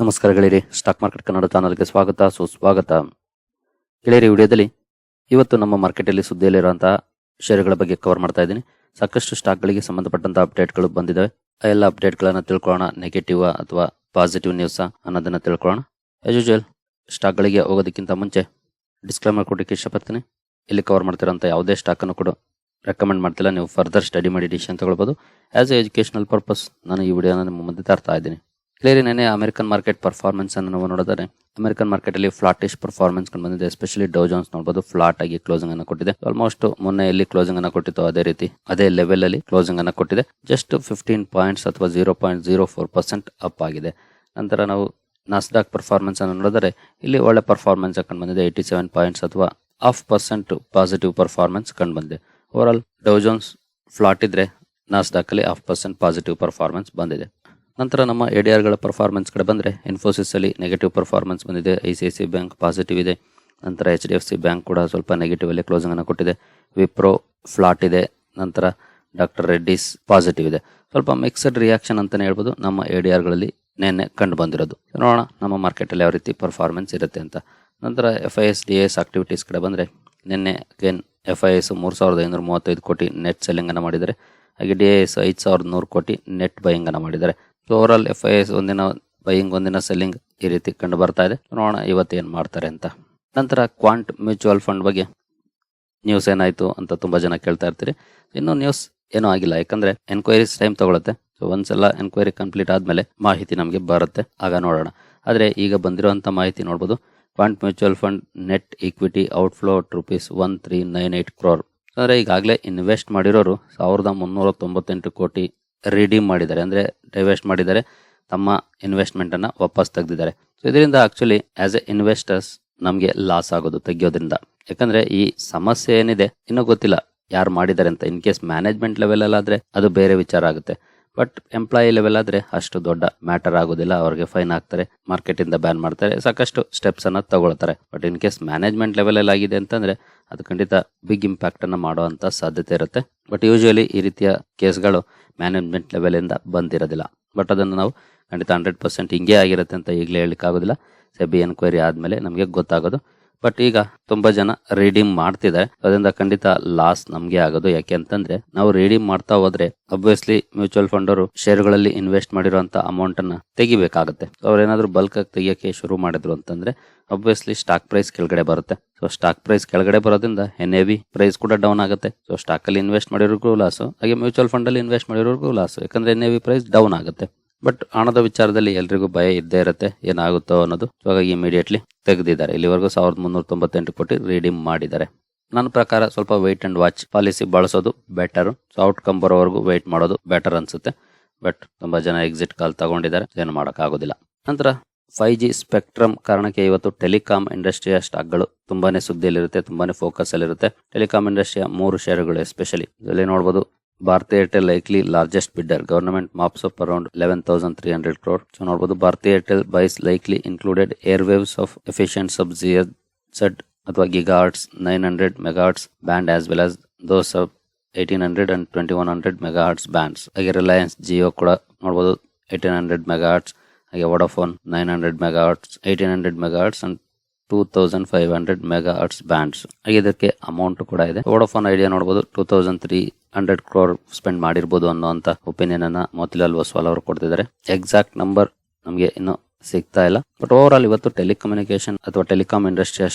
ನಮಸ್ಕಾರ ಗೆಳೆಯರಿ. Stock market Kannada ಚಾನಲ್ಗೆ ಸ್ವಾಗತ, ಸುಸ್ವಾಗತ. ಗೆಳೆಯರಿ ವಿಡಿಯೋದಲ್ಲಿ ಇವತ್ತು ನಮ್ಮ ಮಾರ್ಕೆಟಲ್ಲಿ ಸುದ್ದಿಯಲ್ಲಿರುವಂತಹ ಷೇರುಗಳ ಬಗ್ಗೆ ಕವರ್ ಮಾಡ್ತಾ ಇದ್ದೀನಿ. ಸಾಕಷ್ಟು ಸ್ಟಾಕ್ಗಳಿಗೆ ಸಂಬಂಧಪಟ್ಟಂತಹ ಅಪ್ಡೇಟ್ಗಳು ಬಂದಿದ್ದಾವೆ ಆ ಎಲ್ಲ ಅಪ್ಡೇಟ್ಗಳನ್ನು ತಿಳ್ಕೊಳ್ಳೋಣ. ನೆಗೆಟಿವ್ ಅಥವಾ ಪಾಸಿಟಿವ್ ನ್ಯೂಸ್ ಅನ್ನೋದನ್ನು ತಿಳ್ಕೊಳ್ಳೋಣ. ಆಸ್ ಯೂಶುವಲ್ ಸ್ಟಾಕ್ಗಳಿಗೆ ಹೋಗೋದಕ್ಕಿಂತ ಮುಂಚೆ ಡಿಸ್ಕ್ಲೈಮರ್ ಕೊಡೋಕ್ಕೆ ಇಷ್ಟಪಡ್ತೀನಿ. ಇಲ್ಲಿ ಕವರ್ ಮಾಡ್ತಿರೋಂಥ ಯಾವುದೇ ಸ್ಟಾಕನ್ನು ಕೂಡ ರೆಕಮೆಂಡ್ ಮಾಡ್ತಿಲ್ಲ. ನೀವು ಫರ್ದರ್ ಸ್ಟಡಿ ಮಾಡಿ ಡಿಸಿಷನ್ ತಗೊಳ್ಬೋದು. ಆಸ್ ಎ ಎಜುಕೇಷನಲ್ ಪರ್ಪಸ್ ನಾನು ಈ ವಿಡಿಯೋನ ನಿಮ್ಮ ಮುಂದೆ ತರ್ತಾ ಇದ್ದೀನಿ. ಕ್ಲಿಯರಿ ನೆನೆ ಅಮೆರಿಕನ್ ಮಾರ್ಕೆಟ್ ಪರ್ಫಾರ್ಮೆನ್ಸ್ ಅನ್ನು ನಾವು ನೋಡಿದರೆ, ಅಮೆರಿಕನ್ ಮಾರ್ಕೆಟ್ ಅಲ್ಲಿ ಫ್ಲಾಟಿಶ್ ಪರ್ಫಾರ್ಮೆನ್ಸ್ ಕಂಡು ಬಂದಿದೆ. ಎಸ್ಪೆಷಲಿ ಡೋ ಜೋನ್ಸ್ ನೋಡಬಹುದು ಫ್ಲಾಟ್ ಆಗಿ ಕ್ಲೋಸಿಂಗ್ ಅನ್ನು ಕೊಟ್ಟಿದೆ. ಆಲ್ಮೋಸ್ಟ್ ಮೊನ್ನೆ ಎಲ್ಲಿ ಕ್ಲೋಸಿಂಗ್ ಅನ್ನು ಕೊಟ್ಟಿತ್ತು ಅದೇ ರೀತಿ, ಅದೇ ಲೆವೆಲ್ ಅಲ್ಲಿ ಕ್ಲೋಸಿಂಗ್ ಅನ್ನು ಕೊಟ್ಟಿದೆ. ಜಸ್ಟ್ ಫಿಫ್ಟೀನ್ ಪಾಯಿಂಟ್ಸ್ ಅಥವಾ zero point zero four percent up ಆಗಿದೆ. ನಂತರ ನಾವು ನಾಸ್ಡಾಕ್ ಪರ್ಫಾರ್ಮೆನ್ಸ್ ಅನ್ನು ನೋಡಿದರೆ, ಇಲ್ಲಿ ಒಳ್ಳೆ ಪರ್ಫಾರ್ಮೆನ್ಸ್ ಕಂಡು ಬಂದಿದೆ. ಏಯ್ಟಿ ಸೆವೆನ್ ಪಾಯಿಂಟ್ಸ್ ಅಥವಾ ಹಾಫ್ ಪರ್ಸೆಂಟ್ ಪಾಸಿಟಿವ್ ಪರ್ಫಾರ್ಮೆನ್ಸ್ ಕಂಡು ಬಂದಿದೆ. Over all Dow Jones flat ಇದ್ರೆ ನಾಸ್ಡಾಕ್ ಅಲ್ಲಿ ಹಾಫ್ ಪರ್ಸೆಂಟ್ ಪಾಸಿಟಿವ್ ಪರ್ಫಾರ್ಮೆನ್ಸ್ ಬಂದಿದೆ. ನಂತರ ನಮ್ಮ ಎ ಡಿ ಆರ್ಗಳ ಪರ್ಫಾರ್ಮೆನ್ಸ್ ಕಡೆ ಬಂದರೆ ಇನ್ಫೋಸಿಸ್ ಅಲ್ಲಿ ನೆಗೆಟಿವ್ ಪರ್ಫಾರ್ಮೆನ್ಸ್ ಬಂದಿದೆ I C I C bank positive ಇದೆ. ನಂತರ H D F C bank ಕೂಡ ಸ್ವಲ್ಪ ನೆಗೆಟಿವ್ ಅಲ್ಲಿ ಕ್ಲೋಸಿಂಗ್ ಅನ್ನು ಕೊಟ್ಟಿದೆ. ವಿಪ್ರೋ ಫ್ಲಾಟ್ ಇದೆ. ನಂತರ ಡಾಕ್ಟರ್ ರೆಡ್ಡಿಸ್ ಪಾಸಿಟಿವ್ ಇದೆ. ಸ್ವಲ್ಪ ಮಿಕ್ಸಡ್ ರಿಯಾಕ್ಷನ್ ಅಂತಲೇ ಹೇಳ್ಬೋದು. ನಮ್ಮ ಎ ಡಿ ಆರ್ಗಳಲ್ಲಿ ನಿನ್ನೆ ಕಂಡು ಬಂದಿರೋದು. ನೋಡೋಣ ನಮ್ಮ ಮಾರ್ಕೆಟಲ್ಲಿ ಯಾವ ರೀತಿ ಪರ್ಫಾರ್ಮೆನ್ಸ್ ಇರುತ್ತೆ ಅಂತ. ನಂತರ F I S D S activities ಕಡೆ ಬಂದರೆ ನಿನ್ನೆ ಅಗೇನ್ ಎಫ್ ಐ ಎಸ್ ಮೂರು ಸಾವಿರದ ಐನೂರ ಮೂವತ್ತೈದು ಕೋಟಿ ನೆಟ್ ಸೆಲ್ಲಿಂಗನ್ನು ಮಾಡಿದ್ದಾರೆ. ಹಾಗೆ ಡಿ ಎ ಎಸ್ ಐದು ಸಾವಿರದ ನೂರು ಕೋಟಿ ನೆಟ್ ಬೈಯಿಂಗನ್ನು ಮಾಡಿದ್ದಾರೆ. ಸೊ ಎಫ್ ಐ ಎಸ್ ಒಂದಿನ ಬೈಯಿಂಗ್ ಒಂದಿನ ಸೆಲ್ಲಿಂಗ್ ಈ ರೀತಿ ಕಂಡು ಬರ್ತಾ ಇದೆ. ನೋಡೋಣ ಇವತ್ತು ಏನು ಮಾಡ್ತಾರೆ ಅಂತ. ನಂತರ ಕ್ವಾಂಟ್ ಮ್ಯೂಚುವಲ್ ಫಂಡ್ ಬಗ್ಗೆ ನ್ಯೂಸ್ ಏನಾಯಿತು ಅಂತ ತುಂಬ ಜನ ಕೇಳ್ತಾ ಇರ್ತೀರಿ. ಇನ್ನೂ ನ್ಯೂಸ್ ಏನೂ ಆಗಿಲ್ಲ, ಯಾಕಂದ್ರೆ ಎನ್ಕ್ವೈರೀಸ್ ಟೈಮ್ ತಗೊಳುತ್ತೆ. ಸೊ ಒಂದ್ಸಲ ಎನ್ಕ್ವೈರಿ ಕಂಪ್ಲೀಟ್ ಆದಮೇಲೆ ಮಾಹಿತಿ ನಮಗೆ ಬರುತ್ತೆ. ಆಗ ನೋಡೋಣ. ಆದರೆ ಈಗ ಬಂದಿರುವಂಥ ಮಾಹಿತಿ ನೋಡ್ಬೋದು. Quant mutual fund net equity outflow rupees one three nine eight crore ಅಂದರೆ ಈಗಾಗಲೇ ಇನ್ವೆಸ್ಟ್ ಮಾಡಿರೋರು ಸಾವಿರದ ಮುನ್ನೂರ ತೊಂಬತ್ತೆಂಟು ಕೋಟಿ ರಿಡೀಮ್ ಮಾಡಿದ್ದಾರೆ, ಅಂದರೆ ಡೈವೆಸ್ಟ್ ಮಾಡಿದ್ದಾರೆ, ತಮ್ಮ ಇನ್ವೆಸ್ಟ್ಮೆಂಟನ್ನು ವಾಪಸ್ ತೆಗೆದಿದ್ದಾರೆ. ಸೊ ಇದರಿಂದ ಆ್ಯಕ್ಚುಲಿ ಆ್ಯಸ್ ಎ ಇನ್ವೆಸ್ಟರ್ಸ್ ನಮಗೆ ಲಾಸ್ ಆಗೋದು ತೆಗಿಯೋದ್ರಿಂದ. ಯಾಕಂದರೆ ಈ ಸಮಸ್ಯೆ ಏನಿದೆ, ಇನ್ನೂ ಗೊತ್ತಿಲ್ಲ ಯಾರು ಮಾಡಿದ್ದಾರೆ ಅಂತ. ಇನ್ ಕೇಸ್ ಮ್ಯಾನೇಜ್ಮೆಂಟ್ ಲೆವೆಲಲ್ಲಾದರೆ ಅದು ಬೇರೆ ವಿಚಾರ ಆಗುತ್ತೆ. ಬಟ್ ಎಂಪ್ಲಾಯಿ ಲೆವೆಲ್ ಆದ್ರೆ ಅಷ್ಟು ದೊಡ್ಡ ಮ್ಯಾಟರ್ ಆಗೋದಿಲ್ಲ. ಅವ್ರಿಗೆ ಫೈನ್ ಹಾಕ್ತಾರೆ ಮಾರ್ಕೆಟ್ ಇಂದ ಬ್ಯಾನ್ ಮಾಡ್ತಾರೆ. ಸಾಕಷ್ಟು ಸ್ಟೆಪ್ಸ್ ಅನ್ನ ತಗೊಳ್ತಾರೆ. But in case management level ಅಲ್ಲಿ ಆಗಿದೆ ಅಂತಂದ್ರೆ ಅದು ಖಂಡಿತ ಬಿಗ್ ಇಂಪ್ಯಾಕ್ಟ್ ಅನ್ನ ಮಾಡುವಂತ ಸಾಧ್ಯತೆ ಇರುತ್ತೆ. ಬಟ್ ಯೂಶುವಲಿ ಈ ರೀತಿಯ ಕೇಸ್ಗಳು ಮ್ಯಾನೇಜ್ಮೆಂಟ್ ಲೆವೆಲ್ ಇಂದ ಬಂದಿರೋದಿಲ್ಲ. ಬಟ್ ಅದನ್ನು ನಾವು ಖಂಡಿತ ಹಂಡ್ರೆಡ್ ಪರ್ಸೆಂಟ್ ಹಿಂಗೆ ಆಗಿರುತ್ತೆ ಅಂತ ಈಗಲೇ ಹೇಳಲಿಕ್ಕೆ ಆಗೋದಿಲ್ಲ ಸೆಬಿ ಎನ್ಕ್ವೈರಿ ಆದ್ಮೇಲೆ ನಮಗೆ ಗೊತ್ತಾಗೋದು. ಬಟ್ ಈಗ ತುಂಬಾ ಜನ ರೀಡಿಮ್ ಮಾಡ್ತಿದ್ದಾರೆ. ಅದರಿಂದ ಖಂಡಿತ ಲಾಸ್ ನಮಗೆ ಆಗೋದು. ಯಾಕೆ ಅಂತಂದ್ರೆ ನಾವು ರೀಡಿಮ್ ಮಾಡ್ತಾ ಹೋದ್ರೆ ಅಬ್ವಿಯಸ್ಲಿ ಮ್ಯೂಚುವಲ್ ಫಂಡ್ ಅವರು ಷೇರುಗಳಲ್ಲಿ ಇನ್ವೆಸ್ಟ್ ಮಾಡಿರುವಂತ ಅಮೌಂಟ್ ಅನ್ನ ತೆಗಿಬೇಕಾಗುತ್ತೆ. ಅವ್ರೇನಾದ್ರೂ ಬಲ್ಕ್ ಆಗಿ ತೆಗಿಯಕ್ಕೆ ಶುರು ಮಾಡಿದ್ರು ಅಂತಂದ್ರೆ ಅಬ್ವಿಯಸ್ಲಿ ಸ್ಟಾಕ್ ಪ್ರೈಸ್ ಕೆಳಗಡೆ ಬರುತ್ತೆ. ಸೊ ಸ್ಟಾಕ್ ಪ್ರೈಸ್ ಕೆಳಗಡೆ ಬರೋದ್ರಿಂದ ಎನ್ ಎ ಪ್ರೈಸ್ ಕೂಡ ಡೌನ್ ಆಗುತ್ತೆ. ಸೊ ಸ್ಟಾಕ್ ಅಲ್ಲಿ ಇನ್ವೆಸ್ಟ್ ಮಾಡಿರೋರ್ಗೂ ಲಾಸ್ ಹಾಗೆ ಮ್ಯೂಚುವಲ್ ಫಂಡ್ ಅಲ್ಲಿ ಇನ್ವೆಸ್ಟ್ ಮಾಡಿರೋರ್ಗೂ ಲಾಸ್ ಯಾಕಂದ್ರೆ ಎನ್ ಎ ಪ್ರೈಸ್ ಡೌನ್ ಆಗುತ್ತೆ. ಬಟ್ ಹಣದ ವಿಚಾರದಲ್ಲಿ ಎಲ್ರಿಗೂ ಭಯ ಇದ್ದೇ ಇರುತ್ತೆ, ಏನಾಗುತ್ತೋ ಅನ್ನೋದು. ಇವಾಗ ಇಮಿಡಿಯೇಟ್ಲಿ ತೆಗೆದಿದ್ದಾರೆ. ಇಲ್ಲಿವರೆಗೂ ಸಾವಿರದ ಮುನ್ನೂರ ತೊಂಬತ್ತೆಂಟು ಕೋಟಿ ರೀಡಿಮ್ ಮಾಡಿದ್ದಾರೆ. ನನ್ನ ಪ್ರಕಾರ ಸ್ವಲ್ಪ ವೆಯ್ಟ್ ಅಂಡ್ ವಾಚ್ ಪಾಲಿಸಿ ಬಳಸೋದು ಬೆಟರ್ ಸೊ ಔಟ್ಕಮ್ ಬರೋವರೆಗೂ ವೆಯ್ಟ್ ಮಾಡೋದು ಬೆಟರ್ ಅನ್ಸುತ್ತೆ. ಬಟ್ ತುಂಬಾ ಜನ ಎಕ್ಸಿಟ್ ಕಾಲ್ ತಗೊಂಡಿದ್ದಾರೆ. ಏನು ಮಾಡೋಕ್ಕಾಗೋದಿಲ್ಲ. ನಂತರ ಫೈವ್ ಜಿ ಸ್ಪೆಕ್ಟ್ರಮ್ ಕಾರಣಕ್ಕೆ ಇವತ್ತು ಟೆಲಿಕಾಂ ಇಂಡಸ್ಟ್ರಿಯ ಸ್ಟಾಕ್ಗಳು ತುಂಬಾನೇ ಸುದ್ದಿಯಲ್ಲಿರುತ್ತೆ ತುಂಬಾನೇ ಫೋಕಸ್ ಅಲ್ಲಿರುತ್ತೆ. ಟೆಲಿಕಾಂ ಇಂಡಸ್ಟ್ರಿಯ ಮೂರು ಶೇರುಗಳು ಎಸ್ಪೆಷಲಿ ಇದರಲ್ಲಿ ನೋಡಬಹುದು Bharti Airtel likely largest bidder government mops up around eleven thousand three hundred crore so ನೋಡಬಹುದು Bharti Airtel buys likely included airwaves of efficient sub said ಅಥವಾ gigahertz nine hundred megahertz band as well as those sub eighteen hundred and twenty one hundred megahertz bands ಹಾಗೆ ರಿಲಯನ್ಸ್ ಜಿಯೋ ಕೂಡ ನೋಡಬಹುದು eighteen hundred megahertz ಹಾಗೆ Vodafone nine hundred megahertz eighteen hundred megahertz and two thousand five hundred megahertz bands ಇದಕ್ಕೆ amount ಕೂಡ ಇದೆ. Vodafone Idea ನೋಡಬಹುದು two thousand three hundred crore spend ಮಾಡಿರ್ಬೋದು ಅನ್ನೋಂತ ಒಪಿನಿಯನ್ ಅನ್ನ ಮೋತಿಲಾಲ್ ಒಸ್ವಾಲ್ ಅವರು ಕೊಡ್ತಿದ್ದಾರೆ. ಎಕ್ಸಾಕ್ಟ್ ನಂಬರ್ ನಮಗೆ ಇನ್ನು ಸಿಗ್ತಾ ಇಲ್ಲ. ಬಟ್ ಓವರ್ ಆಲ್ ಇವತ್ತು ಟೆಲಿಕಮ್ಯುನಿಕೇಶನ್ ಅಥವಾ ಟೆಲಿಕಾಂ ಇಂಡಸ್ಟ್ರಿಯ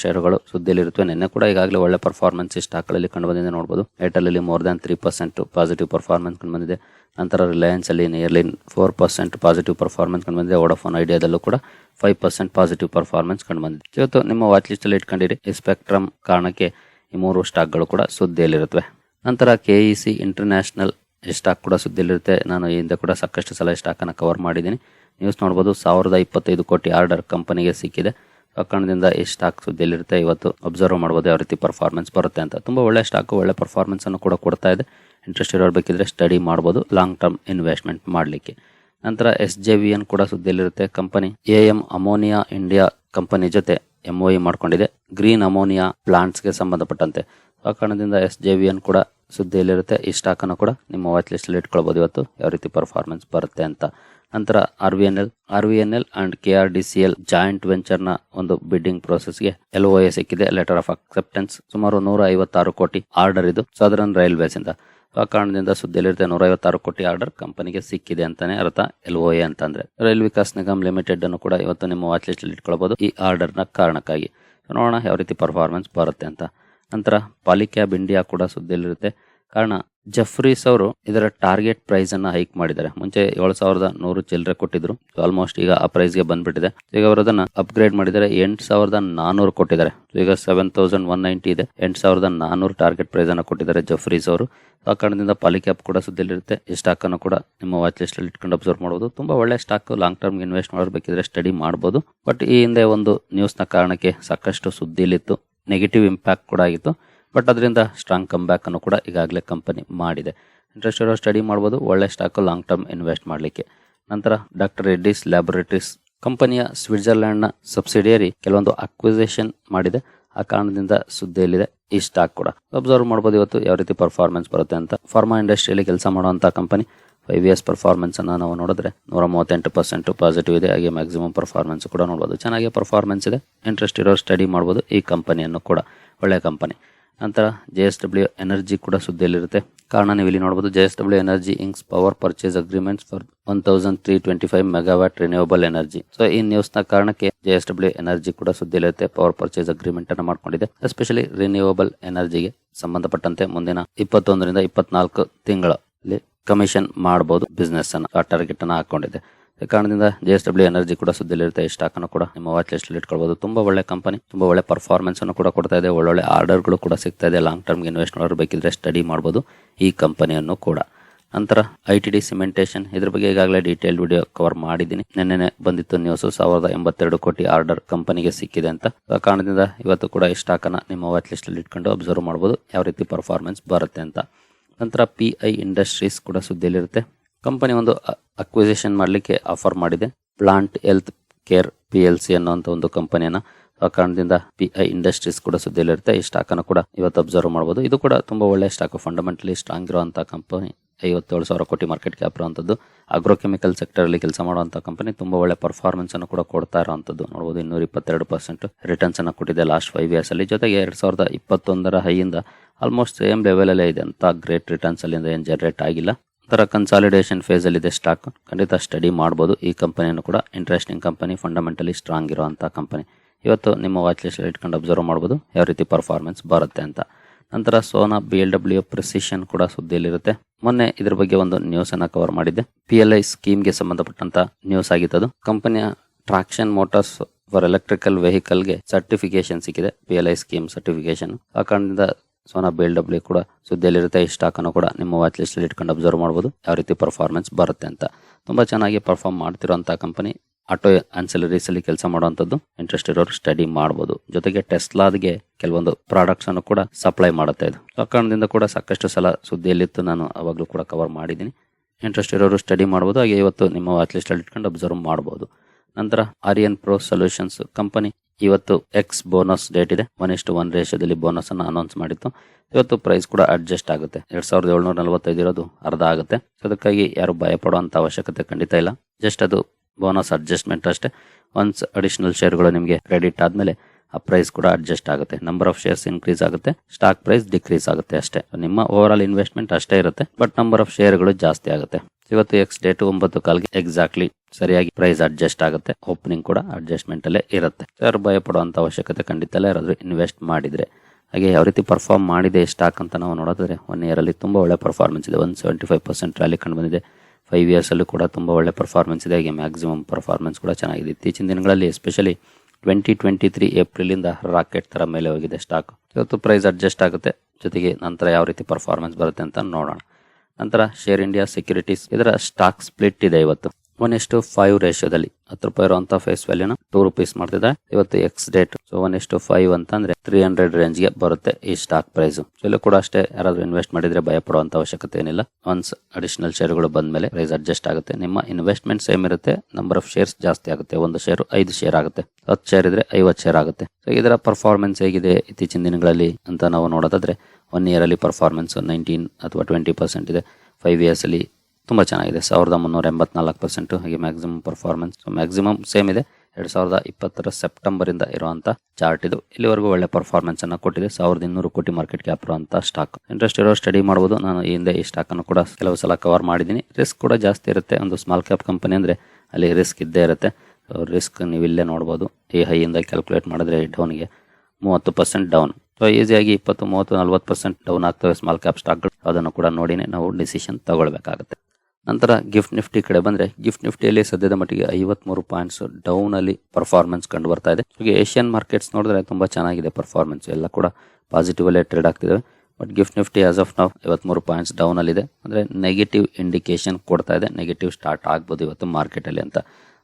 ಸುದ್ದಿಯಲ್ಲಿ ಇರುತ್ತವೆ ನಿನ್ನೆ ಕೂಡ ಈಗಾಗಲೇ ಒಳ್ಳೆ ಪರ್ಫಾರ್ಮೆನ್ಸ್ ಸ್ಟಾಕ್ಗಳಲ್ಲಿ ಕಂಡು ಬಂದಿದೆ ನೋಡಬಹುದು ಏರ್ಟೆಲ್ ಅಲ್ಲಿ more than three percent positive performance ಕಂಡು ಬಂದಿದೆ. ನಂತರ ರಿಲಯನ್ಸ್ ಅಲ್ಲಿ nearly four percent positive performance ಕಂಡು ಬಂದಿದೆ. ವೋಡಾಫೋನ್ ಐಡಿಯಾದಲ್ಲೂ ಕೂಡ ಫೈವ್ ಪರ್ಸೆಂಟ್ ಪಾಸಿಟಿವ್ ಪರ್ಫಾರ್ಮೆನ್ಸ್ ಕಂಡು ಬಂದಿದೆ. ಇವತ್ತು ನಿಮ್ಮ ವಾಚ್ ಲಿಸ್ಟ್ ಅಲ್ಲಿ ಇಟ್ಕೊಂಡಿರಿ. ಸ್ಪೆಕ್ಟ್ರಮ್ ಕಾರಣಕ್ಕೆ ಈ ಮೂರು ಸ್ಟಾಕ್ಗಳು ಕೂಡ ಸುದ್ದಿಯಲ್ಲಿರುತ್ತವೆ. ನಂತರ K E C international stock ಕೂಡ ಸುದ್ದಿಯಲ್ಲಿರುತ್ತೆ. ನಾನು ಈ ಹಿಂದೆ ಕೂಡ ಸಾಕಷ್ಟು ಸಲ ಸ್ಟಾಕನ್ನು ಕವರ್ ಮಾಡಿದ್ದೀನಿ. ನ್ಯೂಸ್ ನೋಡ್ಬೋದು, ಸಾವಿರದ ಇಪ್ಪತ್ತೈದು ಕೋಟಿ ಆರ್ಡರ್ ಕಂಪನಿಗೆ ಸಿಕ್ಕಿದೆ. ಆ ಕಾರಣದಿಂದ ಈ ಸ್ಟಾಕ್ ಸುದ್ದಿಯಲ್ಲಿರುತ್ತೆ. ಇವತ್ತು ಅಬ್ಸರ್ವ್ ಮಾಡ್ಬೋದು ಯಾವ ರೀತಿ ಪರ್ಫಾರ್ಮೆನ್ಸ್ ಬರುತ್ತೆ ಅಂತ. ತುಂಬ ಒಳ್ಳೆ ಸ್ಟಾಕ್ ಒಳ್ಳೆ ಪರ್ಫಾರ್ಮೆನ್ಸನ್ನು ಕೂಡ ಕೊಡ್ತಾ ಇದೆ. ಇಂಟ್ರೆಸ್ಟ್ ಇರೋರು ಬೇಕಿದ್ರೆ ಸ್ಟಡಿ ಮಾಡ್ಬೋದು ಲಾಂಗ್ ಟರ್ಮ್ ಇನ್ವೆಸ್ಟ್ಮೆಂಟ್ ಮಾಡಲಿಕ್ಕೆ. ನಂತರ ಎಸ್ ಜೆ ವಿ ಎನ್ ಕೂಡ ಸುದ್ದಿಯಲ್ಲಿರುತ್ತೆ. Company A M ammonia India company ಜೊತೆ ಎಂ ಒ ಮಾಡ್ಕೊಂಡಿದೆ. ಗ್ರೀನ್ ಅಮೋನಿಯಾ ಪ್ಲಾಂಟ್ಸ್ಗೆ ಸಂಬಂಧಪಟ್ಟಂತೆ. ಆ ಕಾರಣದಿಂದ ಎಸ್ ಜೆ ವಿ ಎನ್ ಕೂಡ ಸುದ್ದಿಯಲ್ಲಿರುತ್ತೆ. ಈ ಸ್ಟಾಕ್ ಅನ್ನು ಕೂಡ ನಿಮ್ಮ ವಾಚ್ ಲಿಸ್ಟಲ್ಲಿ ಇಟ್ಕೊಳ್ಬೋದು ಇವತ್ತು. ಯಾವ ರೀತಿ ಪರ್ಫಾರ್ಮೆನ್ಸ್ ಬರುತ್ತೆ ಅಂತ. ನಂತರ R V N L R V N L and K R D C L joint ವೆಂಚರ್ನ ಒಂದು ಬಿಡ್ಡಿಂಗ್ ಪ್ರೋಸೆಸ್ಗೆ ಎಲ್ ಒ ಎ ಸಿಕ್ಕಿದೆ. ಲೆಟರ್ ಆಫ್ ಅಕ್ಸೆಪ್ಟೆನ್ಸ್ ಸುಮಾರು ನೂರ ಐವತ್ತಾರು ಕೋಟಿ ಆರ್ಡರ್ ಇದು. ಸದರನ್ ರೈಲ್ವೇಸ್ ಇಂದ. ಆ ಕಾರಣದಿಂದ ಸುದ್ದಿಯಲ್ಲಿರುತ್ತೆ ನೂರ ಐವತ್ತಾರು ಕೋಟಿ ಆರ್ಡರ್ ಕಂಪನಿಗೆ ಸಿಕ್ಕಿದೆ ಅಂತಾನೆ ಅರ್ಥ. ಎಲ್ ಎ ಅಂತಂದ್ರೆ ರೈಲ್ ವಿಕಾಸ್ ನಿಗಮ್ ಲಿಮಿಟೆಡ್ ಅನ್ನು ಕೂಡ ಇವತ್ತು ನಿಮ್ಮ ವಾಚ್ ಲಿಸ್ಟ್ ಇಟ್ಕೊಳ್ಬಹುದು ಈ ಆರ್ಡರ್ನ ಕಾರಣಕ್ಕಾಗಿ. ನೋಡೋಣ ಯಾವ ರೀತಿ ಪರ್ಫಾರ್ಮೆನ್ಸ್ ಬರುತ್ತೆ ಅಂತ. ನಂತರ ಪಾಲಿಕ್ಯಾಬ್ ಇಂಡಿಯಾ ಕೂಡ ಸುದ್ದಿಯಲ್ಲಿರುತ್ತೆ. ಕಾರಣ ಜಫ್ರೀಸ್ ಅವರು ಇದರ ಟಾರ್ಗೆಟ್ ಪ್ರೈಸ್ ಅನ್ನ ಹೈಕ್ ಮಾಡಿದ್ದಾರೆ. ಮುಂಚೆ ಏಳು ಸಾವಿರದ ನೂರು ಚಿಲ್ಲರೆ ಕೊಟ್ಟಿದ್ರು. ಆಲ್ಮೋಸ್ಟ್ ಈಗ ಆ ಪ್ರೈಸ್ಗೆ ಬಂದ್ಬಿಟ್ಟಿದೆ. ಈಗ ಅವರು ಅದನ್ನ ಅಪ್ಗ್ರೇಡ್ ಮಾಡಿದ್ದಾರೆ. ಎಂಟು ಸಾವಿರದ ನಾನೂರು ಕೊಟ್ಟಿದ್ದಾರೆ. ಈಗ ಸೆವೆನ್ ತೌಸಂಡ್ ಒನ್ ನೈಂಟಿ ಇದೆ. ಎಂಟು ಸಾವಿರದ ನಾನೂರು ಟಾರ್ಗೆಟ್ ಪ್ರೈಸ್ ಅನ್ನ ಕೊಟ್ಟಿದ್ದಾರೆ ಜಫ್ರೀಸ್ ಅವರು. ಆ ಕಾರಣದಿಂದ ಪಾಲಿಕ್ಯಾಪ್ ಕೂಡ ಸುದ್ದಿಲಿರುತ್ತೆ. ಈ ಸ್ಟಾಕ್ ಅನ್ನು ಕೂಡ ನಿಮ್ಮ ವಾಚ್ ಲಿಸ್ಟ್ ಅಲ್ಲಿ ಇಟ್ಕೊಂಡು ಅಬ್ಸರ್ವ್ ಮಾಡಬಹುದು ತುಂಬಾ ಒಳ್ಳೆ ಸ್ಟಾಕ್ ಲಾಂಗ್ ಟರ್ಮ್ ಇನ್ವೆಸ್ಟ್ ಮಾಡಬೇಕಿದ್ರೆ ಸ್ಟಡಿ ಮಾಡಬಹುದು ಬಟ್ ಈ ಹಿಂದೆ ಒಂದು ನ್ಯೂಸ್ನ ಕಾರಣಕ್ಕೆ ಸಾಕಷ್ಟು ಸುದ್ದಿಲಿತ್ತು. ನೆಗೆಟಿವ್ ಇಂಪ್ಯಾಕ್ಟ್ ಕೂಡ ಆಗಿತ್ತು. ಬಟ್ ಅದರಿಂದ ಸ್ಟ್ರಾಂಗ್ ಕಮ್ ಬ್ಯಾಕ್ ಅನ್ನು ಕೂಡ ಈಗಾಗಲೇ ಕಂಪನಿ ಮಾಡಿದೆ. ಇಂಟ್ರೆಸ್ಟ್ ಇರೋ ಸ್ಟಡಿ ಮಾಡ್ಬೋದು, ಒಳ್ಳೆ ಸ್ಟಾಕ್ ಲಾಂಗ್ ಟರ್ಮ್ ಇನ್ವೆಸ್ಟ್ ಮಾಡಲಿಕ್ಕೆ. ನಂತರ ಡಾಕ್ಟರ್ ರೆಡ್ಡಿಸ್ ಲ್ಯಾಬೊರೇಟರೀಸ್ ಕಂಪನಿಯ ಸ್ವಿಟ್ಜರ್ಲೆಂಡ್ನ ಸಬ್ಸಿಡಿಯರಿ ಕೆಲವೊಂದು ಅಕ್ವಿಸೇಷನ್ ಮಾಡಿದೆ. ಆ ಕಾರಣದಿಂದ ಸುದ್ದಿಯಲ್ಲಿದೆ ಈ ಸ್ಟಾಕ್ ಕೂಡ. ಅಬ್ಸರ್ವ್ ಮಾಡ್ಬೋದು ಇವತ್ತು ಯಾವ ರೀತಿ ಪರ್ಫಾರ್ಮೆನ್ಸ್ ಬರುತ್ತೆ ಅಂತ. ಫಾರ್ಮಾ ಇಂಡಸ್ಟ್ರಿಯಲ್ಲಿ ಕೆಲಸ ಮಾಡುವಂಥ ಕಂಪನಿ ಫೈವ್ ಇಯರ್ಸ್ ಪರ್ಫಾರ್ಮೆನ್ಸ್ ಅನ್ನು ನಾವು ನೋಡಿದ್ರೆ ನೂರ ಮೂವತ್ತೆಂಟು ಪರ್ಸೆಂಟ್ ಪಾಸಿಟಿವ್ ಇದೆ. ಹಾಗೆ ಮ್ಯಾಕ್ಸಿಮಮ್ ಪರ್ಫಾರ್ಮೆನ್ಸ್ ಕೂಡ ನೋಡ್ಬೋದು. ಚೆನ್ನಾಗಿ ಪರ್ಫಾರ್ಮೆನ್ಸ್ ಇದೆ. ಇಂಟ್ರೆಸ್ಟ್ ಇರೋ ಸ್ಟಡಿ ಮಾಡ್ಬೋದು ಈ ಕಂಪನಿಯನ್ನು ಕೂಡ. ಒಳ್ಳೆಯ ಕಂಪನಿ ನಂತರ ಜೆ ಎಸ್ ಡಬ್ಲ್ಯೂ ಎನರ್ಜಿ ಕೂಡ ಸುದ್ದಿಯಲ್ಲಿರುತ್ತೆ. ಕಾರಣ ನೀವು ಇಲ್ಲಿ ನೋಡಬಹುದು J S W energy inks power purchase agreements for one thousand three twenty five megawatt renewable energy. So ಈ ನ್ಯೂಸ್ನ ಕಾರಣಕ್ಕೆ ಜೆ ಎಸ್ ಡಬ್ಲ್ಯೂ ಎನರ್ಜಿ ಕೂಡ ಸುದ್ದಿಯಲ್ಲಿರುತ್ತೆ, ಪವರ್ ಪರ್ಚೇಸ್ ಅಗ್ರಿಮೆಂಟ್ ಅನ್ನು ಮಾಡಿಕೊಂಡಿದೆ. ಎಸ್ಪೆಷಲಿ ರಿನ್ಯೂವಬಲ್ ಎನರ್ಜಿಗೆ ಸಂಬಂಧಪಟ್ಟಂತೆ ಮುಂದಿನ ಇಪ್ಪತ್ತೊಂದರಿಂದ ಇಪ್ಪತ್ನಾಲ್ಕು ತಿಂಗಳಲ್ಲಿ ಕಮಿಷನ್ ಮಾಡಬಹುದು ಬಿಸ್ನೆಸ್ ಅನ್ನು ಆ ಟಾರ್ಗೆಟ್ ಅನ್ನು ಹಾಕೊಂಡಿದೆ. ಈ ಕಾರಣದಿಂದ ಜೆ ಎಸ್ ಡಬ್ಲ್ಯೂ ಎನರ್ಜಿ ಕೂಡ ಸುದ್ದಿಲಿರುತ್ತೆ ಈ ಸ್ಟಾಕ್ ಅನ್ನು ಕೂಡ ನಿಮ್ಮ ವಾಚ್ ಲಿಸ್ಟ್ ಅಲ್ಲಿ ಇಟ್ಕೊಳ್ಬಹುದು ತುಂಬಾ ಒಳ್ಳೆ ಕಂಪನಿ ತುಂಬಾ ಒಳ್ಳೆ ಪರ್ಫಾರ್ಮೆನ್ಸ್ ಅನ್ನು ಕೂಡ ಕೊಡ್ತಾ ಇದೆ. ಒಳ್ಳೊಳ್ಳೆ ಆರ್ಡರ್ಗಳು ಕೂಡ ಸಿಗ್ತಾ ಇದೆ. ಲಾಂಗ್ ಟರ್ಮ್ ಇನ್ವೆಸ್ಟ್ ಮಾಡೋರು ಬೇಕಿದ್ರೆ ಸ್ಟಡಿ ಮಾಡಬಹುದು ಈ ಕಂಪನಿಯನ್ನು ಕೂಡ. ನಂತರ ಐ ಟಿ ಡಿ ಸಿಮೆಂಟೇಷನ್ ಇದ್ರ ಬಗ್ಗೆ ಈಗಾಗಲೇ ಡೀಟೇಲ್ ವಿಡಿಯೋ ಕವರ್ ಮಾಡಿದ್ದೀನಿ. ನಿನ್ನೆ ಬಂದಿತ್ತು ನ್ಯೂಸ್ ಸಾವಿರದ ಎಂಬತ್ತೆರಡು ಕೋಟಿ ಆರ್ಡರ್ ಕಂಪನಿಗೆ ಸಿಕ್ಕಿದೆ ಅಂತ. ಆ ಕಾರಣದಿಂದ ಇವತ್ತು ಕೂಡ ಈ ಸ್ಟಾಕ್ ಅನ್ನ ನಿಮ್ಮ ವಾಚ್ ಲಿಸ್ಟ್ ಅಲ್ಲಿ ಇಟ್ಕೊಂಡು ಅಬ್ಸರ್ವ್ ಮಾಡಬಹುದು ಯಾವ ರೀತಿ ಪರ್ಫಾರ್ಮೆನ್ಸ್ ಬರುತ್ತೆ ಅಂತ. ನಂತರ ಪಿ ಐ ಇಂಡಸ್ಟ್ರೀಸ್ ಕೂಡ ಸುದ್ದಿಯಲ್ಲಿರುತ್ತೆ. ಕಂಪನಿ ಒಂದು ಅಕ್ವಿಸಿಷನ್ ಮಾಡಲಿಕ್ಕೆ ಆಫರ್ ಮಾಡಿದೆ. Plant Health Care P L C ಅನ್ನುವಂಥ ಒಂದು ಕಂಪನಿಯನ್ನ ಆ ಕಾರಣದಿಂದ ಪಿ ಐ ಇಂಡಸ್ಟ್ರೀಸ್ ಕೂಡ ಸುದ್ದಿಯಲ್ಲಿರುತ್ತೆ ಈ ಸ್ಟಾಕ್ ಅನ್ನು ಕೂಡ ಇವತ್ತು ಅಬ್ಸರ್ವ್ ಮಾಡಬಹುದು ಇದು ಕೂಡ ತುಂಬಾ ಒಳ್ಳೆ ಸ್ಟಾಕ್ ಫಂಡಮೆಂಟಲಿ ಸ್ಟ್ರಾಂಗ್ ಇರುವಂತಹ ಕಂಪನಿ ಐವತ್ತೇಳು ಸಾವಿರ ಕೋಟಿ ಮಾರ್ಕೆಟ್ ಕ್ಯಾಪ್ ಇರುವಂಥದ್ದು ಅಗ್ರೋಕೆಮಿಕಲ್ ಸೆಕ್ಟರ್ ಅಲ್ಲಿ ಕೆಲಸ ಮಾಡುವಂತಹ ಕಂಪನಿ ತುಂಬಾ ಒಳ್ಳೆ ಪರ್ಫಾರ್ಮೆನ್ಸ್ ಅನ್ನು ಕೂಡ ಕೊಡ್ತಾ ಇರುವಂತದ್ದು. ನೋಡಬಹುದು ಇನ್ನೂರ ಇಪ್ಪತ್ತೆರಡು ಪರ್ಸೆಂಟ್ ರಿಟರ್ನ್ಸ್ ಅನ್ನು ಕೊಟ್ಟಿದೆ ಲಾಸ್ಟ್ ಫೈವ್ ಇಯರ್ಸ್ ಅಲ್ಲಿ. ಜೊತೆಗೆ ಎರಡ್ ಸಾವಿರದ ಇಪ್ಪತ್ತೊಂದರ ಹೈಯಿಂದ ಆಲ್ಮೋಸ್ಟ್ ಸೇಮ್ ಲೆವೆಲ್ ಅಲ್ಲೇ ಇದೆ. ಅಂತ ಗ್ರೇಟ್ ರಿಟರ್ನ್ಸ್ ಅಲ್ಲಿಂದ ಏನು ಜನರೇಟ್ ಆಗಿಲ್ಲ. ಒಂಥರ ಕನ್ಸಾಲಿಡೇಷನ್ ಫೇಸ್ ಅಲ್ಲಿ ಇದೆ ಸ್ಟಾಕ್ ಖಂಡಿತ ಸ್ಟಡಿ ಮಾಡ್ಬೋದು. ಈ ಕಂಪನಿಯನ್ನು ಕೂಡ ಇಂಟ್ರೆಸ್ಟಿಂಗ್ ಕಂಪನಿ ಫಂಡಮೆಂಟಲಿ ಸ್ಟ್ರಾಂಗ್ ಇರುವಂಥ ಕಂಪನಿ ಇವತ್ತು ನಿಮ್ಮ ವಾಚ್ ಲಿಸ್ಟಲ್ಲಿ ಇಟ್ಕೊಂಡು ಅಬ್ಸರ್ವ್ ಮಾಡ್ಬೋದು. ಯಾವ ರೀತಿ ಪರ್ಫಾರ್ಮೆನ್ಸ್ ಬರುತ್ತೆ ಅಂತ. ನಂತರ Sona B L W precision ಕೂಡ ಸುದ್ದಿಯಲ್ಲಿರುತ್ತೆ. ಮೊನ್ನೆ ಇದ್ರ ಬಗ್ಗೆ ಒಂದು ನ್ಯೂಸ್ ಅನ್ನ ಕವರ್ ಮಾಡಿದ್ದೆ. ಪಿ ಎಲ್ ಐ ಸ್ಕೀಮ್ಗೆ ಸಂಬಂಧಪಟ್ಟಂತ ನ್ಯೂಸ್ ಆಗಿತ್ತು ಕಂಪನಿಯ ಟ್ರಾಕ್ಷನ್ ಮೋಟರ್ಸ್ ಫಾರ್ ಎಲೆಕ್ಟ್ರಿಕಲ್ ವೆಹಿಕಲ್ಗೆ ಸರ್ಟಿಫಿಕೇಶನ್ ಸಿಕ್ಕಿದೆ. P L I scheme certification ಆ ಕಾರಣದಿಂದ ಸೋನಾ ಬಿ ಎಲ್ ಡಬ್ಲ್ಯೂ ಕೂಡ ಸುದ್ದಿಯಲ್ಲಿರುತ್ತೆ. ಈ ಸ್ಟಾಕನ್ನು ಕೂಡ ನಿಮ್ಮ ವಾಚ್ ಲಿಸ್ಟ್ ಅಲ್ಲಿ ಇಟ್ಕೊಂಡು ಅಬ್ಸರ್ವ್ ಮಾಡ್ಬೋದು. ಯಾವ ರೀತಿ ಪರ್ಫಾರ್ಮೆನ್ಸ್ ಬರುತ್ತೆ ಅಂತ. ತುಂಬ ಚೆನ್ನಾಗಿ ಪರ್ಫಾರ್ಮ್ ಮಾಡ್ತಿರುವಂತಹ ಕಂಪನಿ ಆಟೋ ಆನ್ಸಲರೀಸ್ ಅಲ್ಲಿ ಕೆಲಸ ಮಾಡುವಂಥದ್ದು. ಇಂಟ್ರೆಸ್ಟ್ ಇರೋರು ಸ್ಟಡಿ ಮಾಡಬಹುದು ಜೊತೆಗೆ ಟೆಸ್ಲಾದ್ಗೆ ಕೆಲವೊಂದು ಪ್ರಾಡಕ್ಟ್ಸ್ ಅನ್ನು ಕೂಡ ಸಪ್ಲೈ ಮಾಡುತ್ತೆ ಇದು. ಆ ಕಾರಣದಿಂದ ಕೂಡ ಸಾಕಷ್ಟು ಸಲ ಸುದ್ದಿಯಲ್ಲಿತ್ತು. ನಾನು ಅವಾಗಲೂ ಕೂಡ ಕವರ್ ಮಾಡಿದ್ದೀನಿ. ಇಂಟ್ರೆಸ್ಟ್ ಇರೋರು ಸ್ಟಡಿ ಮಾಡಬಹುದು ಹಾಗೆ ಇವತ್ತು ನಿಮ್ಮ ವಾಚ್ ಲಿಸ್ಟ್ ಅಲ್ಲಿ ಇಟ್ಕೊಂಡು ಅಬ್ಸರ್ವ್ ಮಾಡಬಹುದು ನಂತರ ಆರ್ಯನ್ ಪ್ರೋ ಸೊಲ್ಯೂಷನ್ಸ್ ಕಂಪನಿ ಇವತ್ತು ಎಕ್ಸ್ ಬೋನಸ್ ಡೇಟ್ ಇದೆ. ಒನ್ ಇಷ್ಟು ಒನ್ ರೇಷದಲ್ಲಿ ಬೋನಸ್ ಅನ್ನು ಅನೌನ್ಸ್ ಮಾಡಿತ್ತು. ಇವತ್ತು ಪ್ರೈಸ್ ಕೂಡ ಅಡ್ಜಸ್ಟ್ ಆಗುತ್ತೆ. ಎರಡ್ ಸಾವಿರದ ಏಳ್ನೂರ ನಲವತ್ತೈದು ಇರೋದು ಅರ್ಧ ಆಗುತ್ತೆ. ಅದಕ್ಕಾಗಿ ಯಾರು ಭಯ ಪಡುವಂತ ಅವಶ್ಯಕತೆ ಖಂಡಿತ ಇಲ್ಲ. ಜಸ್ಟ್ ಅದು ಬೋನಸ್ ಅಡ್ಜಸ್ಟ್ಮೆಂಟ್ ಅಷ್ಟೇ. ಒನ್ಸ್ ಅಡಿಷನಲ್ ಶೇರ್ಗಳು ನಿಮಗೆ ಕ್ರೆಡಿಟ್ ಆದ್ಮೇಲೆ ಆ ಪ್ರೈಸ್ ಕೂಡ ಅಡ್ಜಸ್ಟ್ ಆಗುತ್ತೆ. ನಂಬರ್ ಆಫ್ ಶೇರ್ಸ್ ಇನ್ಕ್ರೀಸ್ ಆಗುತ್ತೆ. ಸ್ಟಾಕ್ ಪ್ರೈಸ್ ಡಿಕ್ರೀಸ್ ಆಗುತ್ತೆ ಅಷ್ಟೇ. ನಿಮ್ಮ ಓವರ್ ಆಲ್ ಇನ್ವೆಸ್ಟ್ಮೆಂಟ್ ಅಷ್ಟೇ ಇರುತ್ತೆ. ಬಟ್ ನಂಬರ್ ಆಫ್ ಶೇರ್ಗಳು ಜಾಸ್ತಿ ಆಗುತ್ತೆ. ಇವತ್ತು ಎಕ್ಸ್ ಡೇಟ್ ಒಂಬತ್ತು ಕಾಲ್ಗೆ ಎಕ್ಸಾಕ್ಟ್ಲಿ ಸರಿಯಾಗಿ ಪ್ರೈಸ್ ಅಡ್ಜಸ್ಟ್ ಆಗುತ್ತೆ ಓಪನಿಂಗ್ ಕೂಡ ಅಡ್ಜಸ್ಟ್ಮೆಂಟ್ ಅಲ್ಲೇ ಇರುತ್ತೆ. ಯಾರು ಭಯ ಪಡುವಂತ ಅವಶ್ಯಕತೆ ಖಂಡಿತ ಯಾರಾದ್ರೂ ಇನ್ವೆಸ್ಟ್ ಮಾಡಿದ್ರೆ, ಹಾಗೆ ಯಾವ ರೀತಿ ಪರ್ಫಾರ್ಮ್ ಮಾಡಿದೆ ಸ್ಟಾಕ್ ಅಂತ ನಾವು ನೋಡಿದ್ರೆ ಒನ್ ಇಯರ್ ಅಲ್ಲಿ ತುಂಬಾ ಒಳ್ಳೆ ಪರ್ಫಾರ್ಮೆನ್ಸ್ ಇದೆ. One seventy five percent rally ಕಂಡು ಬಂದಿದೆ ಫೈವ್ ಇಯರ್ಸ್ ಅಲ್ಲೂ ಕೂಡ ತುಂಬಾ ಒಳ್ಳೆ ಪರ್ಫಾರ್ಮೆನ್ಸ್ ಇದೆ. ಹಾಗೆ ಮ್ಯಾಕ್ಸಿಮಮ್ ಪರ್ಫಾರ್ಮೆನ್ಸ್ ಕೂಡ ಚೆನ್ನಾಗಿದೆ. ಇತ್ತೀಚಿನ ದಿನಗಳಲ್ಲಿ especially twenty twenty three April ಇಂದ ರಾಕೆಟ್ ತರ ಮೇಲೆ ಹೋಗಿದೆ ಸ್ಟಾಕ್ ಇವತ್ತು ಪ್ರೈಸ್ ಅಡ್ಜಸ್ಟ್ ಆಗುತ್ತೆ. ಜೊತೆಗೆ ನಂತರ ಯಾವ ರೀತಿ ಪರ್ಫಾರ್ಮೆನ್ಸ್ ಬರುತ್ತೆ ಅಂತ ನೋಡೋಣ. ನಂತರ ಶೇರ್ ಇಂಡಿಯಾ ಸೆಕ್ಯೂರಿಟೀಸ್ ಇದರ ಸ್ಟಾಕ್ ಸ್ಪ್ಲಿಟ್ ಇದೆ ಇವತ್ತು. ಒನ್ ಎಷ್ಟು ಫೈವ್ ರೇಷಿಯೋದಲ್ಲಿ ಹತ್ತು ರೂಪಾಯಿ ಇರುವಂತ ಫೇಸ್ ವ್ಯಾಲ್ಯೂನ ಟೂ ರುಪೀಸ್ ಮಾಡ್ತಿದೆ ಇವತ್ತು ಎಕ್ಸ್ ಡೇಟ್ ಸೊ ಒನ್ ಎಷ್ಟು ಫೈವ್ ಅಂತಂದ್ರೆ ತ್ರೀ ಹಂಡ್ರೆಡ್ ರೇಂಜ್ಗೆ ಬರುತ್ತೆ ಈ ಸ್ಟಾಕ್ ಪ್ರೈಸ್ ಇಲ್ಲೂ ಕೂಡ ಅಷ್ಟೇ. ಯಾರಾದ್ರೂ ಇನ್ವೆಸ್ಟ್ ಮಾಡಿದ್ರೆ ಭಯ ಪಡುವಂತ ಅವಶ್ಯಕತೆ ಏನಿಲ್ಲ. ಒನ್ಸ್ ಅಡಿಷನಲ್ ಶೇರ್ಗಳು ಬಂದ್ಮೇಲೆ ಪ್ರೈಸ್ ಅಡ್ಜಸ್ಟ್ ಆಗುತ್ತೆ. ನಿಮ್ಮ ಇನ್ವೆಸ್ಟ್ಮೆಂಟ್ ಸೇಮ್ ಇರುತ್ತೆ. ನಂಬರ್ ಆಫ್ ಶೇರ್ಸ್ ಜಾಸ್ತಿ ಆಗುತ್ತೆ. ಒಂದು ಶೇರ್ ಐದು ಶೇರ್ ಆಗುತ್ತೆ. ಹತ್ತು ಶೇರ್ ಇದ್ರೆ ಐವತ್ತು ಶೇರ್ ಆಗುತ್ತೆ. ಸೊ ಇದರ ಪರ್ಫಾರ್ಮೆನ್ಸ್ ಹೇಗಿದೆ ಇತ್ತೀಚಿನ ದಿನಗಳಲ್ಲಿ ಅಂತ ನಾವು ನೋಡೋದಾದ್ರೆ ಒನ್ ಇಯರ್ ಅಲ್ಲಿ ಪರ್ಫಾರ್ಮೆನ್ಸ್ ನೈನ್ಟೀನ್ ಅಥವಾ ಟ್ವೆಂಟಿ ಪರ್ಸೆಂಟ್ ಇದೆ. ಫೈವ್ ಇಯರ್ಸ್ ಅಲ್ಲಿ ತುಂಬ ಚೆನ್ನಾಗಿದೆ. ಸಾವಿರದ ಮುನ್ನೂರ ಎಂಬತ್ನಾಲ್ಕು ಪರ್ಸೆಂಟು ಹಾಗೆ ಮ್ಯಾಕ್ಸಿಮಮ್ ಪರ್ಫಾರ್ಮೆನ್ಸ್ ಮ್ಯಾಕ್ಸಿಮಮ್ ಸೇಮ್ ಇದೆ. ಎರಡು ಸಾವಿರದ ಇಪ್ಪತ್ತರ ಸೆಪ್ಟೆಂಬರಿಂದ ಇರುವಂಥ ಚಾರ್ಟ್ ಇದು. ಇಲ್ಲಿವರೆಗೂ ಒಳ್ಳೆ ಪರ್ಫಾರ್ಮೆನ್ಸ್ ಅನ್ನು ಕೊಟ್ಟಿದೆ. ಸಾವಿರದ ಇನ್ನೂರು ಕೋಟಿ ಮಾರ್ಕೆಟ್ ಕ್ಯಾಪ್ ಇರುವಂಥ ಸ್ಟಾಕ್ ಇಂಟ್ರೆಸ್ಟ್ ಇರೋ ಸ್ಟಡಿ ಮಾಡಬಹುದು ನಾನು ಈ ಹಿಂದೆ ಈ ಸ್ಟಾಕ್ ಅನ್ನು ಕೂಡ ಕೆಲವು ಸಲ ಕವರ್ ಮಾಡಿದ್ದೀನಿ. ರಿಸ್ಕ್ ಕೂಡ ಜಾಸ್ತಿ ಇರುತ್ತೆ. ಒಂದು ಸ್ಮಾಲ್ ಕ್ಯಾಪ್ ಕಂಪನಿ ಅಂದರೆ ಅಲ್ಲಿ ರಿಸ್ಕ್ ಇದ್ದೇ ಇರುತ್ತೆ. ರಿಸ್ಕ್ ನೀವು ಇಲ್ಲೇ ನೋಡ್ಬೋದು. ಈ ಹೈಯಿಂದ ಕ್ಯಾಲ್ಕುಲೇಟ್ ಮಾಡಿದ್ರೆ ಡೌನ್ಗೆ ಮೂವತ್ತು ಪರ್ಸೆಂಟ್ ಡೌನ್ ಸೊ ಈಸಿಯಾಗಿ ಇಪ್ಪತ್ತು, ಮೂವತ್ತು, ನಲ್ವತ್ತು ಪರ್ಸೆಂಟ್ ಡೌನ್ ಆಗ್ತವೆ ಸ್ಮಾಲ್ ಕ್ಯಾಪ್ ಸ್ಟಾಕ್ಗಳು ಅದನ್ನು ಕೂಡ ನೋಡಿನೇ ನಾವು ಡಿಸಿಷನ್ ತಗೊಳ್ಬೇಕಾಗುತ್ತೆ. ನಂತರ ಗಿಫ್ಟ್ ನಿಫ್ಟಿ ಕಡೆ ಬಂದರೆ ಗಿಫ್ಟ್ ನಿಫ್ಟಿಯಲ್ಲಿ ಸದ್ಯದ ಮಟ್ಟಿಗೆ ಐವತ್ಮೂರು ಪಾಯಿಂಟ್ಸ್ ಡೌನಲ್ಲಿ ಪರ್ಫಾರ್ಮೆನ್ಸ್ ಕಂಡು ಬರ್ತಾ ಇದೆ. ಹಾಗೆ ಏಷ್ಯನ್ ಮಾರ್ಕೆಟ್ಸ್ ನೋಡಿದ್ರೆ ತುಂಬ ಚೆನ್ನಾಗಿದೆ ಪರ್ಫಾರ್ಮೆನ್ಸ್ ಎಲ್ಲ ಕೂಡ ಪಾಸಿಟಿವ್ ಅಲ್ಲೇ ಟ್ರೇಡ್ ಆಗ್ತಿದೆ but gift Nifty as of ನಾವು ಐವತ್ಮೂರು ಪಾಯಿಂಟ್ಸ್ ಡೌನಲ್ಲಿದೆ ಅಂದ್ರೆ ನೆಗೆಟಿವ್ ಇಂಡಿಕೇಶನ್ ಕೊಡ್ತಾ ಇದೆ. ನೆಗೆಟಿವ್ ಸ್ಟಾರ್ಟ್ ಆಗ್ಬೋದು ಇವತ್ತು ಮಾರ್ಕೆಟಲ್ಲಿ ಅಂತ.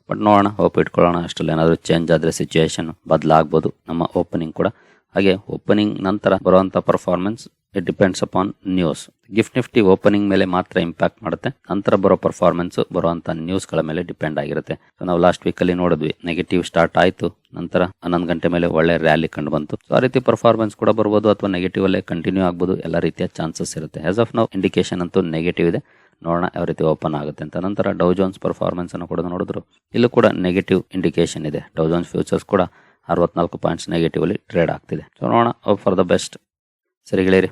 ಬಟ್ ನೋಡೋಣ ಹೋಪ್ ಇಟ್ಕೊಳ್ಳೋಣ. ಅಷ್ಟರಲ್ಲಿ ಏನಾದರೂ ಚೇಂಜ್ ಆದರೆ ಸಿಚುಯೇಷನ್ ಬದಲಾಗ್ಬೋದು ನಮ್ಮ ಓಪನಿಂಗ್ ಕೂಡ. ಹಾಗೆ ಓಪನಿಂಗ್ ನಂತರ ಬರುವಂಥ performance it depends upon news gift Nifty opening ಮೇಲೆ ಮಾತ್ರ ಇಂಪ್ಯಾಕ್ಟ್ ಮಾಡುತ್ತೆ. ನಂತರ ಬರೋ ಪರ್ಫಾರ್ಮೆನ್ಸ್ ಬರುವಂತ ನ್ಯೂಸ್ಗಳ ಮೇಲೆ ಡಿಪೆಂಡ್ ಆಗಿರುತ್ತೆ. ನಾವು ಲಾಸ್ಟ್ ವೀಕ್ ಅಲ್ಲಿ ನೋಡಿದ್ವಿ. ನೆಗೆಟಿವ್ ಸ್ಟಾರ್ಟ್ ಆಯ್ತು. ನಂತರ ಹನ್ನೊಂದು ಗಂಟೆ ಮೇಲೆ ಒಳ್ಳೆ ರ್ಯಾಲಿ ಕಂಡು ಬಂತು. ಆ ರೀತಿ ಪರ್ಫಾರ್ಮೆನ್ಸ್ ಕೂಡ ಬರ್ಬೋದು ಅಥವಾ ನೆಗೆಟಿವ್ ಅಲ್ಲೇ ಕಂಟಿನ್ಯೂ ಆಗ್ಬೋದು. ಎಲ್ಲ ರೀತಿಯ ಚಾನ್ಸಸ್ ಇರುತ್ತೆ. ಆಸ್ ಆಫ್ ನಾವು ಇಂಡಿಕೇಶನ್ ಅಂತೂ ನೆಗೆಟಿವ್ ಇದೆ. ನೋಡೋಣ ಯಾವ ರೀತಿ ಓಪನ್ ಆಗುತ್ತೆ ಅಂತ. ನಂತರ ಡೌ ಜೋನ್ಸ್ ಪರ್ಫಾರ್ಮೆನ್ಸ್ ಅನ್ನು ಕೂಡ ನೋಡಿದ್ರು. ಇಲ್ಲೂ ಕೂಡ ನೆಗೆಟಿವ್ ಇಂಡಿಕೇಶನ್ ಇದೆ. ಡೌ ಜೋನ್ಸ್ ಫ್ಯೂಚರ್ಸ್ ಕೂಡ ಅರವತ್ನಾಲ್ಕು ಪಾಯಿಂಟ್ಸ್ ನೆಗೆಟಿವ್ ಅಲ್ಲಿ ಟ್ರೇಡ್ ಆಗ್ತಿದೆ. ಸೊ ನೋಡೋಣ. ಫಾರ್ ದ ಬೆಸ್ಟ್ ಸರಿ ಗೆಳೆಯರಿ